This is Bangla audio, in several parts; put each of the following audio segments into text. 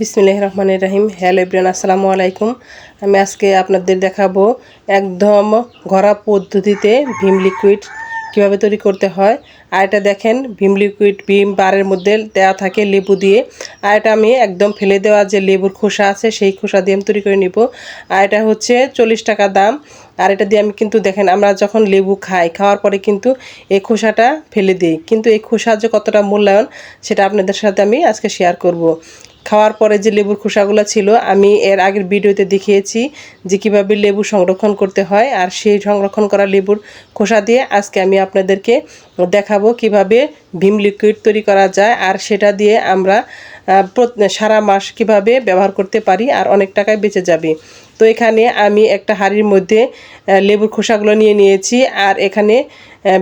বিসমিল্লাহ রহমানির রাহিম। হ্যালো ইব্রান আসসালামু আলাইকুম। আমি আজকে আপনাদের দেখাবো একদম ঘরোয়া পদ্ধতিতে ভীম লিকুইড কীভাবে তৈরি করতে হয়। আর এটা দেখেন, ভীম লিকুইড ভীম বারের মধ্যে দেওয়া থাকে লেবু দিয়ে। আর এটা আমি একদম ফেলে দেওয়া যে লেবুর খোসা আছে, সেই খোসা দিয়ে আমি তৈরি করে নিব। আর এটা হচ্ছে চল্লিশ টাকা দাম। আর এটা দিয়ে আমি কিন্তু দেখেন, আমরা যখন লেবু খাই, খাওয়ার পরে কিন্তু এই খোসাটা ফেলে দিই। কিন্তু এই খোসা যে কতটা মূল্যায়ন, সেটা আপনাদের সাথে আমি আজকে শেয়ার করব। খাওয়ার পরে যে লেবুর খোসাগুলো ছিল, আমি এর আগের ভিডিওতে দেখিয়েছি যে কীভাবে লেবু সংরক্ষণ করতে হয় আর সেই সংরক্ষণ করা লেবুর খোসা দিয়ে আজকে আমি আপনাদেরকে দেখাবো কীভাবে ভীম লিকুইড তৈরি করা যায় আর সেটা দিয়ে আমরা সারা মাস কীভাবে ব্যবহার করতে পারি আর অনেক টাকায় বেঁচে যাবে। তো এখানে আমি একটা হাঁড়ির মধ্যে লেবুর খোসাগুলো নিয়ে নিয়েছি আর এখানে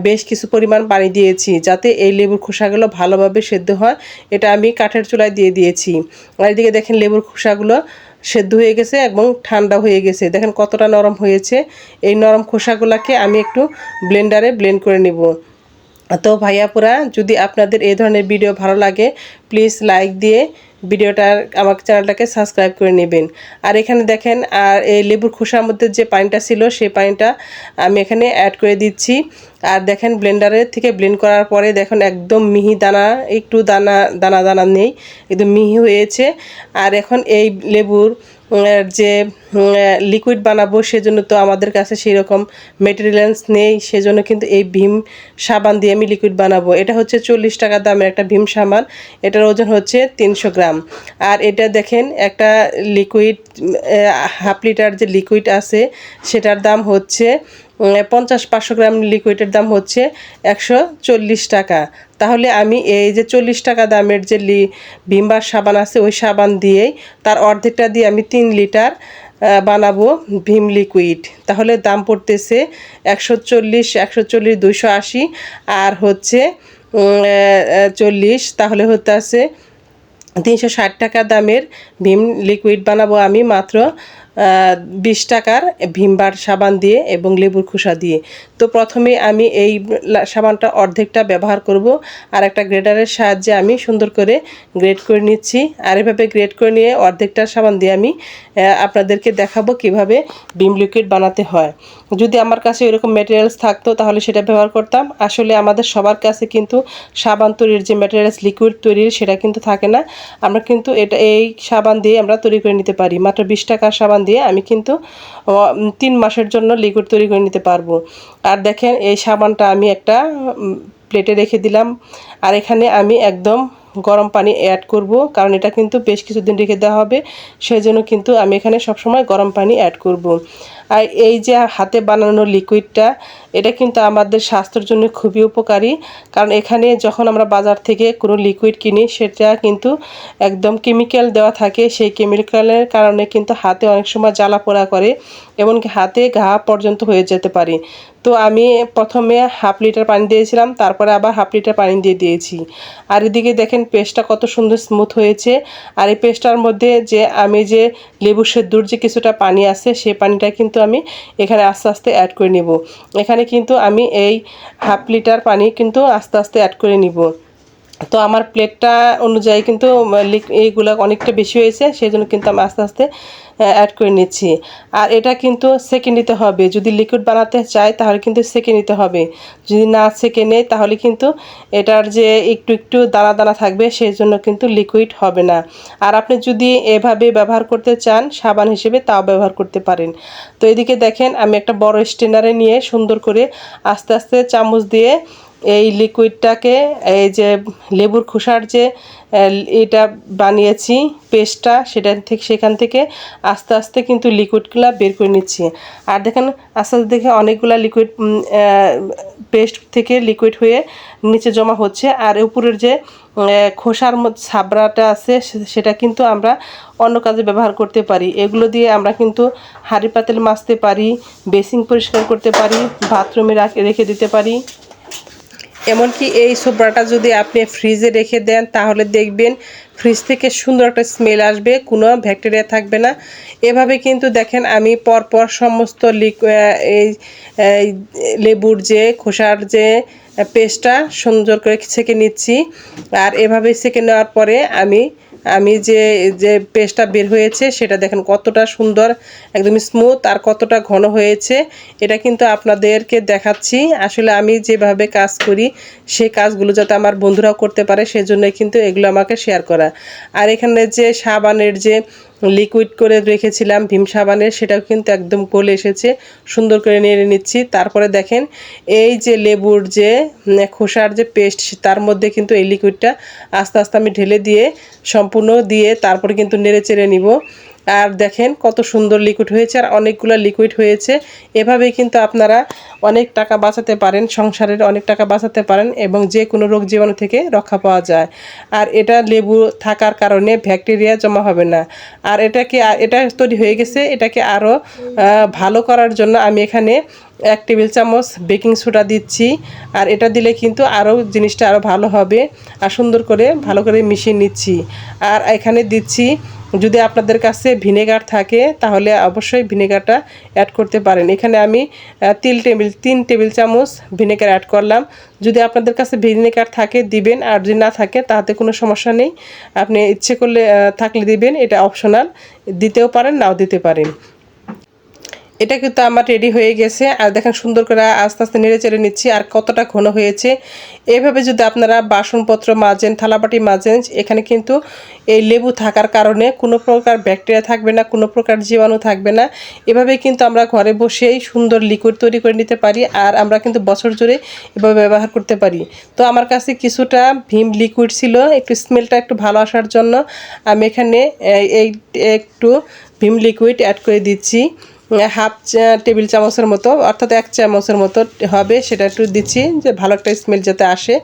বেশ কিছু পরিমাণ পানি দিয়েছি যাতে এই লেবুর খোসাগুলো ভালোভাবে সেদ্ধ হয়। এটা আমি কাঠের চুলায় দিয়ে দিয়েছি। আর এদিকে দেখেন লেবুর খোসাগুলো সেদ্ধ হয়ে গেছে এবং ঠান্ডা হয়ে গেছে। দেখেন কতটা নরম হয়েছে। এই নরম খোসাগুলোকে আমি একটু ব্লেন্ডারে ব্লেন্ড করে নিব। তো ভাইয়াপুরা যদি আপনাদের এই ধরনের ভিডিও ভালো লাগে প্লিজ লাইক দিয়ে ভিডিওটার আমার চ্যানেলটাকে সাবস্ক্রাইব করে নেবেন। আর এখানে দেখেন, আর এই লেবুর খোসার মধ্যে যে পানিটা ছিল, সেই পানিটা আমি এখানে অ্যাড করে দিচ্ছি। আর দেখেন ব্লেন্ডারের থেকে ব্লেন্ড করার পরে দেখুন, একদম মিহি দানা, একটু দানা দানা দানা নেই, একদম মিহি হয়েছে। আর এখন এই লেবুর যে লিকুইড বানাবো সেজন্য তো আমাদের কাছে সেই রকম মেটেরিয়ালস নেই, সেজন্য কিন্তু এই ভীম সাবান দিয়ে আমি লিকুইড বানাবো। এটা হচ্ছে চল্লিশ টাকা দামের একটা ভীম সাবান, এটার ওজন হচ্ছে তিনশো গ্রাম। আর এটা দেখেন, একটা লিকুইড হাফ লিটার যে লিকুইড আছে, সেটার দাম হচ্ছে পঞ্চাশ পাঁচশো গ্রাম লিকুইডের দাম হচ্ছে একশো চল্লিশ টাকা। তাহলে আমি এই যে চল্লিশ টাকা দামের যে লি, ভিমবার সাবান আছে, ওই সাবান দিয়েই তার অর্ধেকটা দিয়ে আমি তিন লিটার বানাবো ভীম লিকুইড। তাহলে দাম পড়তেছে একশো চল্লিশ একশো চল্লিশ দুশো আশি আর হচ্ছে চল্লিশ। তাহলে হতে আছে তিনশো ষাট টাকা দামের ভীম লিকুইড বানাবো আমি মাত্র বিশ টাকার ভীমবার সাবান দিয়ে এবং লেবুর খোসা দিয়ে। তো প্রথমে আমি এই সাবানটা অর্ধেকটা ব্যবহার করব আর একটা গ্রেডারের সাহায্যে আমি সুন্দর করে গ্রেড করে নিচ্ছি। আর এভাবে গ্রেড করে নিয়ে অর্ধেকটা সাবান দিয়ে আমি আপনাদেরকে দেখাবো কীভাবে বিম লিকুইড বানাতে হয়। যদি আমার কাছে এরকম ম্যাটেরিয়ালস থাকতো তাহলে সেটা ব্যবহার করতাম। আসলে আমাদের সবার কাছে কিন্তু সাবান তৈরির যে ম্যাটেরিয়ালস লিকুইড তৈরির সেটা কিন্তু থাকে না। আমরা কিন্তু এটা এই সাবান দিয়ে আমরা তৈরি করে নিতে পারি। মাত্র বিশ টাকার সাবান দিয়ে আমি কিন্তু তিন মাসের জন্য লিকুইড তৈরি করে নিতে পারব। আর দেখেন, এই সাবানটা আমি একটা প্লেটে রেখে দিলাম। আর এখানে আমি একদম গরম পানি অ্যাড করব, কারণ এটা কিন্তু বেশ কিছুদিন রেখে দেওয়া হবে। সেই জন্য কিন্তু আমি এখানে সবসময় গরম পানি অ্যাড করব। আর এই যে হাতে বানানো লিকুইডটা এটা কিন্তু আমাদের স্বাস্থ্যের জন্য খুবই উপকারী। কারণ এখানে যখন আমরা বাজার থেকে কোনো লিকুইড কিনি, সেটা কিন্তু একদম কেমিক্যাল দেওয়া থাকে। সেই কেমিক্যালের কারণে কিন্তু হাতে অনেক সময় জ্বালা পোড়া করে, এমনকি হাতে ঘা পর্যন্ত হয়ে যেতে পারে। তো আমি প্রথমে হাফ লিটার পানি দিয়েছিলাম, তারপরে আবার হাফ লিটার পানি দিয়ে দিয়েছি। আর এদিকে দেখেন পেস্টটা কত সুন্দর স্মুথ হয়েছে। আর এই পেস্টটার মধ্যে যে আমি যে লেবু সেদ্ধুর যে কিছুটা পানি আছে, সেই পানিটা কিন্তু আমি এখানে আস্তে আস্তে অ্যাড করে নিব। এখানে কিন্তু আমি এই হাফ লিটার পানি কিন্তু আস্তে আস্তে অ্যাড করে নিব। তো আমার প্লেটটা অনুযায়ী কিন্তু এইগুলো অনেকটা বেশি হয়েছে, সেই জন্য কিন্তু আমি আস্তে আস্তে অ্যাড করে নিচ্ছি। আর এটা কিন্তু সেকে নিতে হবে। যদি লিকুইড বানাতে চাই তাহলে কিন্তু সেকে নিতে হবে। যদি না সেকে নেই তাহলে কিন্তু এটার যে একটু একটু দানা দানা থাকবে সেই জন্য কিন্তু লিকুইড হবে না। আর আপনি যদি এভাবে ব্যবহার করতে চান, সাবান হিসেবে তাও ব্যবহার করতে পারেন। তো এদিকে দেখেন, আমি একটা বড় স্টেনারে নিয়ে সুন্দর করে আস্তে আস্তে চামচ দিয়ে এই লিকুইডটাকে এই যে লেবুর খোসার যে এটা বানিয়েছি পেস্টটা সেটা থেকে, সেখান থেকে আস্তে আস্তে কিন্তু লিকুইডগুলো বের করে নিচ্ছি। আর দেখেন, আস্তে আস্তে দেখে অনেকগুলো লিকুইড পেস্ট থেকে লিকুইড হয়ে নিচে জমা হচ্ছে। আর উপরের যে খোসার ছাবড়াটা আছে সেটা কিন্তু আমরা অন্য কাজে ব্যবহার করতে পারি। এগুলো দিয়ে আমরা কিন্তু হাঁড়ি পাতিল মাজতে পারি বেসিং পরিষ্কার করতে পারি, বাথরুমে রেখে দিতে পারি। এমনকি এই সোপড়াটা যদি আপনি ফ্রিজে রেখে দেন, তাহলে দেখবেন ফ্রিজ থেকে সুন্দর একটা স্মেল আসবে, কোনো ব্যাকটেরিয়া থাকবে না। এভাবে কিন্তু দেখেন আমি পরপর সমস্ত লিক এই লেবুর যে, খোসার যে পেস্টটা সুন্দর করে ছেঁকে নিচ্ছি। আর এভাবে ছেঁকে নেওয়ার পরে আমি আমি যে যে পেস্টটা বের হয়েছে সেটা দেখেন কতটা সুন্দর, একদম স্মুথ আর কতটা ঘন হয়েছে। এটা কিন্তু আপনাদেরকে দেখাচ্ছি। আসলে আমি যেভাবে কাজ করি, সেই কাজগুলো যাতে আমার বন্ধুরাও করতে পারে, সেজন্যই কিন্তু এগুলো আমাকে শেয়ার করা। আর এখানে যে সাবানের যে লিকুইড করে রেখেছিলাম ভীম সাবানের, সেটাও কিন্তু একদম গলে এসেছে। সুন্দর করে নেড়ে নিচ্ছি। তারপরে দেখেন, এই যে লেবুর যে খোসার যে পেস্ট তার মধ্যে কিন্তু এই লিকুইডটা আস্তে আস্তে আমি ঢেলে দিয়ে সম্পূর্ণ দিয়ে তারপরে কিন্তু নেড়ে চেড়ে নিব। আর দেখেন কত সুন্দর লিকুইড হয়েছে আর অনেকগুলো লিকুইড হয়েছে। এভাবেই কিন্তু আপনারা অনেক টাকা বাঁচাতে পারেন, সংসারের অনেক টাকা বাঁচাতে পারেন এবং যে কোনো রোগ জীবাণু থেকে রক্ষা পাওয়া যায়। আর এটা লেবু থাকার কারণে ব্যাকটেরিয়া জমা হবে না। আর এটাকে এটা তৈরি হয়ে গেছে, এটাকে আরও ভালো করার জন্য আমি এখানে এক টেবিল চামচ বেকিং সোডা দিচ্ছি। আর এটা দিলে কিন্তু আরও জিনিসটা আরও ভালো হবে। আর সুন্দর করে ভালো করে মিশিয়ে নিচ্ছি। আর এখানে দিচ্ছি যদি আপনাদের কাছে ভিনেগার থাকে, তাহলে অবশ্যই ভিনেগারটা অ্যাড করতে পারেন। এখানে আমি তিল টেবিল, তিন টেবিল চামচ ভিনেগার অ্যাড করলাম। যদি আপনাদের কাছে ভিনেগার থাকে, দিবেন, আর যদি না থাকে তাহাতে কোনো সমস্যা নেই। আপনি ইচ্ছে করলে থাকলে দিবেন, এটা অপশনাল দিতেও পারেন, নাও দিতে পারেন। এটা কিন্তু আমার রেডি হয়ে গেছে। আর দেখেন সুন্দর করে আস্তে আস্তে নেড়ে চেড়ে নিচ্ছি, আর কতটা ঘন হয়েছে। এভাবে যদি আপনারা বাসনপত্র মাজেন, থালাবাটি মাজেন, এখানে কিন্তু এই লেবু থাকার কারণে কোনো প্রকার ব্যাকটেরিয়া থাকবে না, কোনো প্রকার জীবাণু থাকবে না। এভাবে কিন্তু আমরা ঘরে বসেই সুন্দর লিকুইড তৈরি করে নিতে পারি, আর আমরা কিন্তু বছর জুড়ে এভাবে ব্যবহার করতে পারি। তো আমার কাছে কিছুটা ভীম লিকুইড ছিল, একটু স্মেলটা একটু ভালো আসার জন্য আমি এখানে, এই- একটু ভীম লিকুইড অ্যাড করে দিচ্ছি। হাফ টেবিল চামচের মতো, অর্থাৎ এক চামচের মতো হবে। সেটা একটু দিচ্ছি, যে ভালো একটা স্মেল যাতে আসে।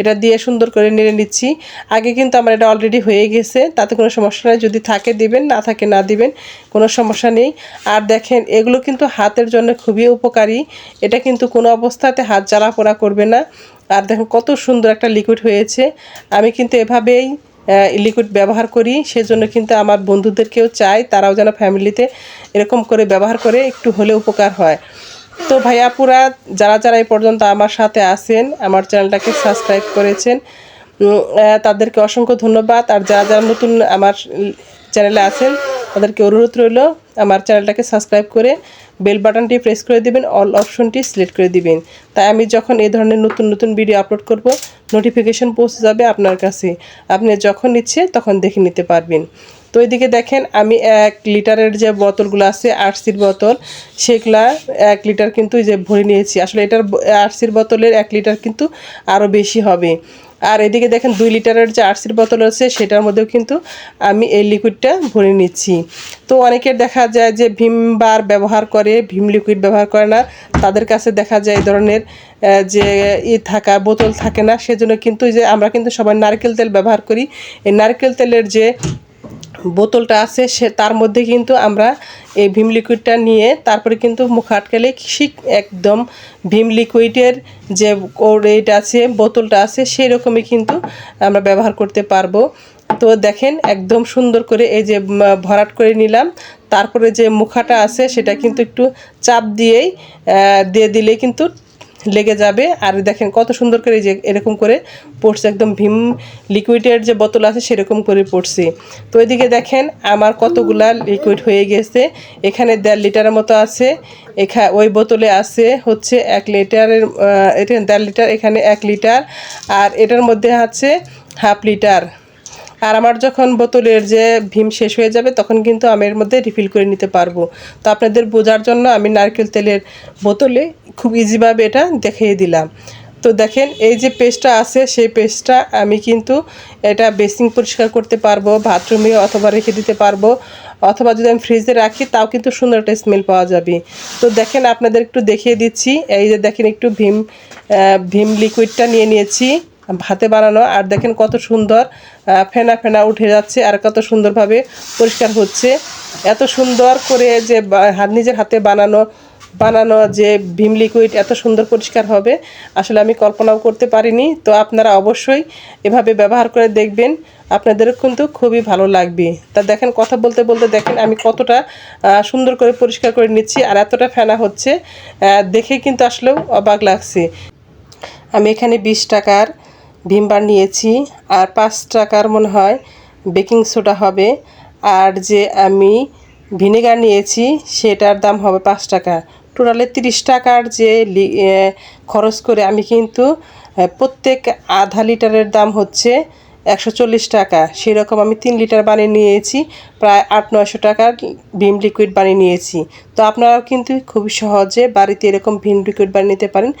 এটা দিয়ে সুন্দর করে নেড়ে নিচ্ছি। আগে কিন্তু আমার এটা অলরেডি হয়ে গেছে, তাতে কোনো সমস্যা নেই। যদি থাকে দিবেন, না থাকে না দিবেন, কোনো সমস্যা নেই। আর দেখেন, এগুলো কিন্তু হাতের জন্য খুবই উপকারী। এটা কিন্তু কোনো অবস্থাতে হাত জ্বালা পোড়া করবে না। আর দেখেন কত সুন্দর একটা লিকুইড হয়েছে। আমি কিন্তু এভাবেই লিকুইড ব্যবহার করি, সেজন্য কিন্তু আমার বন্ধুদেরকেও চাই, তারাও যেন ফ্যামিলিতে এরকম করে ব্যবহার করে, একটু হলে উপকার হয়। তো ভাইয়াপুরা যারা যারা এই পর্যন্ত আমার সাথে আছেন, আমার চ্যানেলটাকে সাবস্ক্রাইব করেছেন তাদেরকে অসংখ্য ধন্যবাদ। আর যারা যারা নতুন আমার চ্যানেলে আছেন, তাদেরকে অনুরোধ রইল আমার চ্যানেলটাকে সাবস্ক্রাইব করে বেল বাটনটি প্রেস করে দিবেন, অল অপশনটি সিলেক্ট করে দিবেন। তাই আমি যখন এই ধরনের নতুন নতুন ভিডিও আপলোড করব, নোটিফিকেশন পৌঁছে যাবে আপনার কাছে। আপনি যখন ইচ্ছে তখন দেখে নিতে পারবেন। তো এদিকে দেখেন, আমি এক লিটারের যে বোতলগুলো আছে, আরসির বোতল, সেগুলা এক লিটার কিন্তু যে ভরে নিয়েছি। আসলে এটার আরসির বোতলের এক লিটার কিন্তু আরও বেশি হবে। আর এদিকে দেখেন দুই লিটারের যে আরসির বোতল আছে, সেটার মধ্যেও কিন্তু আমি এই লিকুইডটা ভরে নিচ্ছি। তো অনেকের দেখা যায় যে ভীম বার ব্যবহার করে, ভীম লিকুইড ব্যবহার করে না। তাদের কাছে দেখা যায় এই ধরনের যে ই থাকা, বোতল থাকে না। সেজন্য কিন্তু যে আমরা কিন্তু সবাই নারকেল তেল ব্যবহার করি। এই নারকেল তেলের যে বোতলটা আছে, সে তার মধ্যে কিন্তু আমরা এই ভীম লিকুইডটা নিয়ে তারপরে কিন্তু মুখ আটকালে ঠিক একদম ভীম লিকুইডের যে কোরেট আছে, বোতলটা আছে সেই রকমই কিন্তু আমরা ব্যবহার করতে পারব। তো দেখেন একদম সুন্দর করে এই যে ভরাট করে নিলাম। তারপরে যে মুখাটা আছে, সেটা কিন্তু একটু চাপ দিয়েই দিয়ে দিলে কিন্তু লেগে যাবে। আর দেখেন কত সুন্দর করে যে এরকম করে পড়ছে, একদম ভীম লিকুইডের যে বোতল আছে সেরকম করে পড়ছে। তো এদিকে দেখেন আমার কতগুলা লিকুইড হয়ে গেছে। এখানে দেড় লিটারের মতো আছে, এখা, ওই বোতলে আছে হচ্ছে এক লিটারের এটা দেড় লিটার, এখানে এক লিটার। আর এটার মধ্যে আছে হাফ লিটার। আর আমার যখন বোতলের যে ভীম শেষ হয়ে যাবে, তখন কিন্তু আমি এর মধ্যে রিফিল করে নিতে পারব। তো আপনাদের বোঝার জন্য আমি নারকেল তেলের বোতলে খুব ইজিভাবে এটা দেখিয়ে দিলাম। তো দেখেন, এই যে পেস্টটা আছে, সেই পেস্টটা আমি কিন্তু এটা বেসিং পরিষ্কার করতে পারব বাথরুমে অথবা রেখে দিতে পারব, অথবা যদি আমি ফ্রিজে রাখি, তাও কিন্তু সুন্দর একটা স্মেল পাওয়া যাবে। তো দেখেন, আপনাদের একটু দেখিয়ে দিচ্ছি, এই যে দেখেন, একটু ভীম ভীম লিকুইডটা নিয়ে নিয়েছি। ভাতে বানানো, আর দেখেন কত সুন্দর ফেনা ফেনা উঠে যাচ্ছে আর কত সুন্দরভাবে পরিষ্কার হচ্ছে। এত সুন্দর করে যে নিজের হাতে বানানো বানানো যে ভীম লিকুইড এত সুন্দর পরিষ্কার হবে, আসলে আমি কল্পনাও করতে পারিনি। তো আপনারা অবশ্যই এভাবে ব্যবহার করে দেখবেন আপনাদের কিন্তু খুবই ভালো লাগবে। তা দেখেন কথা বলতে বলতে দেখেন আমি কতটা সুন্দর করে পরিষ্কার করে নিচ্ছি আর এতটা ফেনা হচ্ছে দেখে কিন্তু আসলেও অবাক লাগছে। আমি এখানে বিশ টাকার ভীমবার নিয়েছি। আর পাঁচ টাকার মনে হয় বেকিং সোডা হবে। আর যে আমি ভিনেগার নিয়েছি, সেটার দাম হবে পাঁচ টাকা। টোটালে তিরিশ টাকার যে খরচ করে আমি কিন্তু প্রত্যেক আধা লিটারের দাম হচ্ছে একশো চল্লিশ টাকা। সেরকম আমি তিন লিটার বানিয়ে নিয়েছি, প্রায় আট নয়শো টাকার ভিম লিকুইড বানিয়ে নিয়েছি। তো আপনারাও কিন্তু খুবই সহজে বাড়িতে এরকম ভিম লিকুইড বানিয়ে নিতে পারেন।